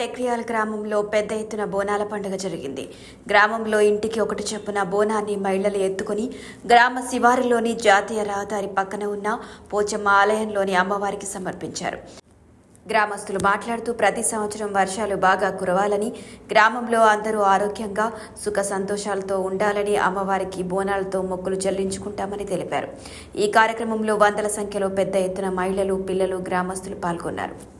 టెక్రియాల్ గ్రామంలో పెద్ద ఎత్తున బోనాల పండుగ జరిగింది. గ్రామంలో ఇంటికి ఒకటి చొప్పున బోనాన్ని మహిళలు ఎత్తుకుని గ్రామ శివారులోని జాతీయ రహదారి పక్కన ఉన్న పోచమ్మ ఆలయంలోని అమ్మవారికి సమర్పించారు. గ్రామస్తులు మాట్లాడుతూ ప్రతి సంవత్సరం వర్షాలు బాగా కురవాలని గ్రామంలో అందరూ ఆరోగ్యంగా సుఖ సంతోషాలతో ఉండాలని అమ్మవారికి బోనాలతో మొక్కులు చెల్లించుకుంటామని తెలిపారు. ఈ కార్యక్రమంలో వందల సంఖ్యలో పెద్ద ఎత్తున మహిళలు పిల్లలు గ్రామస్తులు పాల్గొన్నారు.